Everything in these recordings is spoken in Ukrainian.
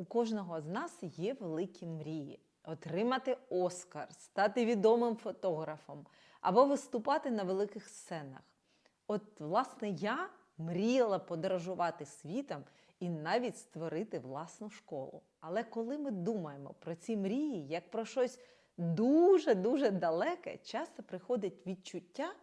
У кожного з нас є великі мрії: отримати Оскар, стати відомим фотографом або виступати на великих сценах. От, власне, я мріяла подорожувати світом і навіть створити власну школу. Але коли ми думаємо про ці мрії як про щось дуже-дуже далеке, часто приходить відчуття,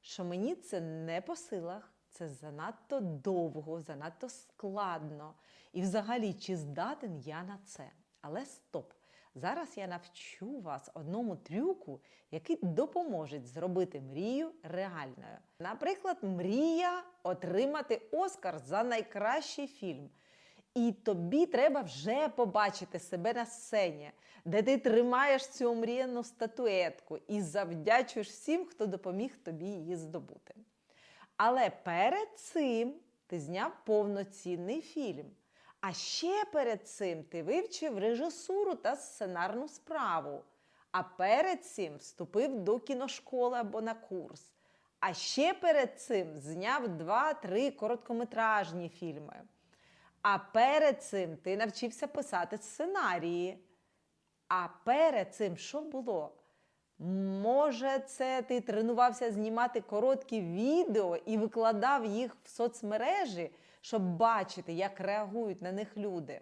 що мені це не по силах, це занадто довго, занадто складно. І взагалі, чи здатен я на це? Але стоп! Зараз я навчу вас одному трюку, який допоможе зробити мрію реальною. Наприклад, мрія отримати Оскар за найкращий фільм. І тобі треба вже побачити себе на сцені, де ти тримаєш цю омріяну статуетку і завдячуєш всім, хто допоміг тобі її здобути. Але перед цим ти зняв повноцінний фільм. А ще перед цим ти вивчив режисуру та сценарну справу. А перед цим вступив до кіношколи або на курс. А ще перед цим зняв два-три короткометражні фільми. А перед цим ти навчився писати сценарії. А перед цим що було? Може, це ти тренувався знімати короткі відео і викладав їх в соцмережі, щоб бачити, як реагують на них люди.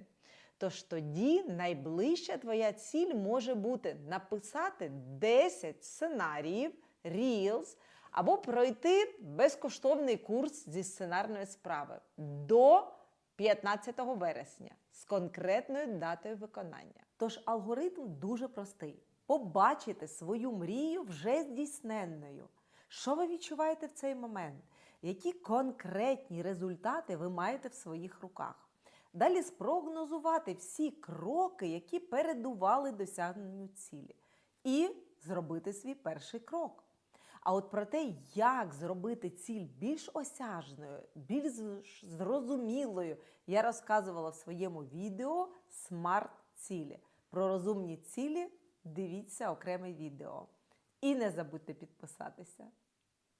Тож тоді найближча твоя ціль може бути написати 10 сценаріїв, Reels, або пройти безкоштовний курс зі сценарної справи до 15 вересня з конкретною датою виконання. Тож алгоритм дуже простий: побачити свою мрію вже здійсненною. Що ви відчуваєте в цей момент? Які конкретні результати ви маєте в своїх руках? Далі спрогнозувати всі кроки, які передували досягненню цілі, і зробити свій перший крок. А от про те, як зробити ціль більш осяжною, більш зрозумілою, я розказувала в своєму відео Смарт-цілі. Про розумні цілі дивіться окреме відео. І не забудьте підписатися.